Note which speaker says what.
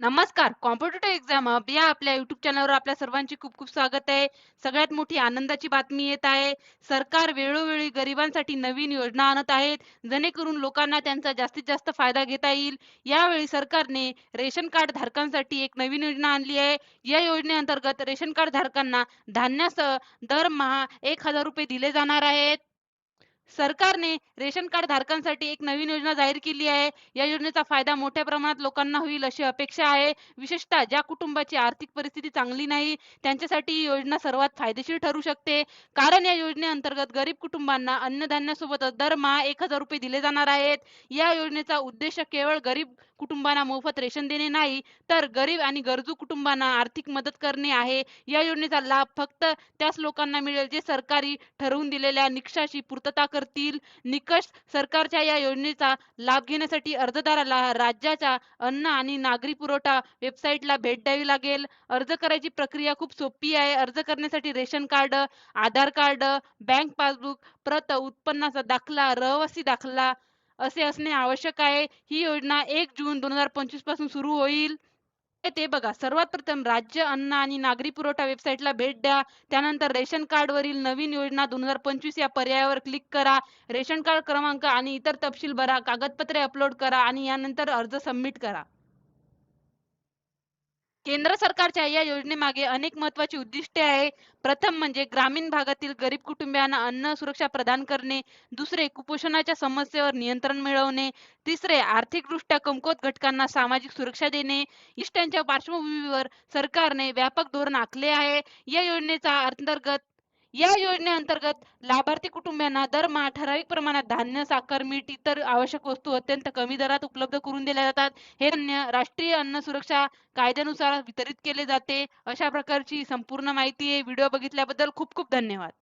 Speaker 1: नमस्कार. Competitive exam hub या आपल्या युट्यूब चॅनलवर आपल्या सर्वांचे खूप खूप स्वागत आहे. सगळ्यात मोठी आनंदाची बातमी येत आहे. सरकार वेळोवेळी गरिबांसाठी नवीन योजना आणत आहेत. जेणेकरून लोकांना त्यांचा जास्तीत जास्त फायदा घेता येईल. यावेळी सरकारने रेशन कार्ड धारकांसाठी एक नवीन योजना आणली आहे. या योजनेअंतर्गत रेशन कार्ड धारकांना धान्यासह दरमहा एक हजार रुपये दिले जाणार आहेत. सरकारने रेशन कार्ड धारकांसाठी एक नवीन योजना जाहीर केली आहे. या योजनेचा फायदा मोठ्या प्रमाणात लोकांना होईल अशी अपेक्षा आहे. विशेषतः ज्या कुटुंबाची आर्थिक परिस्थिती चांगली नाही त्यांच्यासाठी ही योजना सर्वात फायदेशीर ठरू शकते. कारण या योजनेअंतर्गत गरीब कुटुंबांना अन्नधान्यासोबतच दरमहा एक हजार रुपये दिले जाणार आहेत. या योजनेचा उद्देश केवळ गरीब कुटुंबांना मोफत रेशन देणे नाही तर गरीब आणि गरजू कुटुंबांना आर्थिक मदत करणे आहे. या योजनेचा लाभ फक्त त्याच लोकांना मिळेल जे सरकारी ठरवून दिलेल्या निकषाशी पूर्तता करतील. निकष सरकारच्या या योजनेचा लाभ घेण्यासाठी अर्जदाराला राज्याच्या अन्न आणि नागरी पुरवठा वेबसाईटला भेट द्यावी लागेल. अर्ज करायची प्रक्रिया खूप सोपी आहे. अर्ज करण्यासाठी ration card Aadhaar card bank passbook प्रत उत्पन्नाचा दाखला रहिवासी दाखला असे असणे आवश्यक आहे. ही योजना एक जून दोन हजार पंचवीसपासून सुरू होईल. ते बघा. सर्वात प्रथम राज्य अन्न आणि नागरी पुरवठा वेबसाईटला भेट द्या. त्यानंतर रेशन कार्ड वरील नवीन योजना दोन हजार पंचवीस या पर्यायावर क्लिक करा. रेशन कार्ड क्रमांक आणि इतर तपशील भरा. कागदपत्रे अपलोड करा आणि यानंतर अर्ज सबमिट करा. केंद्र सरकारच्या या योजनेमागे अनेक महत्वाची उद्दिष्टे आहे. प्रथम म्हणजे ग्रामीण भागातील गरीब कुटुंबियांना अन्न सुरक्षा प्रदान करणे. दुसरे कुपोषणाच्या समस्येवर नियंत्रण मिळवणे. तिसरे आर्थिकदृष्ट्या कमकुवत घटकांना सामाजिक सुरक्षा देणे. इष्टांच्या पार्श्वभूमीवर सरकारने व्यापक धोरण आखले आहे. या योजनेचा अंतर्गत या योजनेअंतर्गत लाभार्थी कुटुंबियांना दरमहा ठराविक प्रमाणात धान्य साखर मीठ इतर आवश्यक वस्तू अत्यंत कमी दरात उपलब्ध करून दिल्या जातात. हे धान्य राष्ट्रीय अन्न सुरक्षा कायद्यानुसार वितरित केले जाते. अशा प्रकारची संपूर्ण माहिती आहे व्हिडिओ बघितल्याबद्दल खूप खूप धन्यवाद.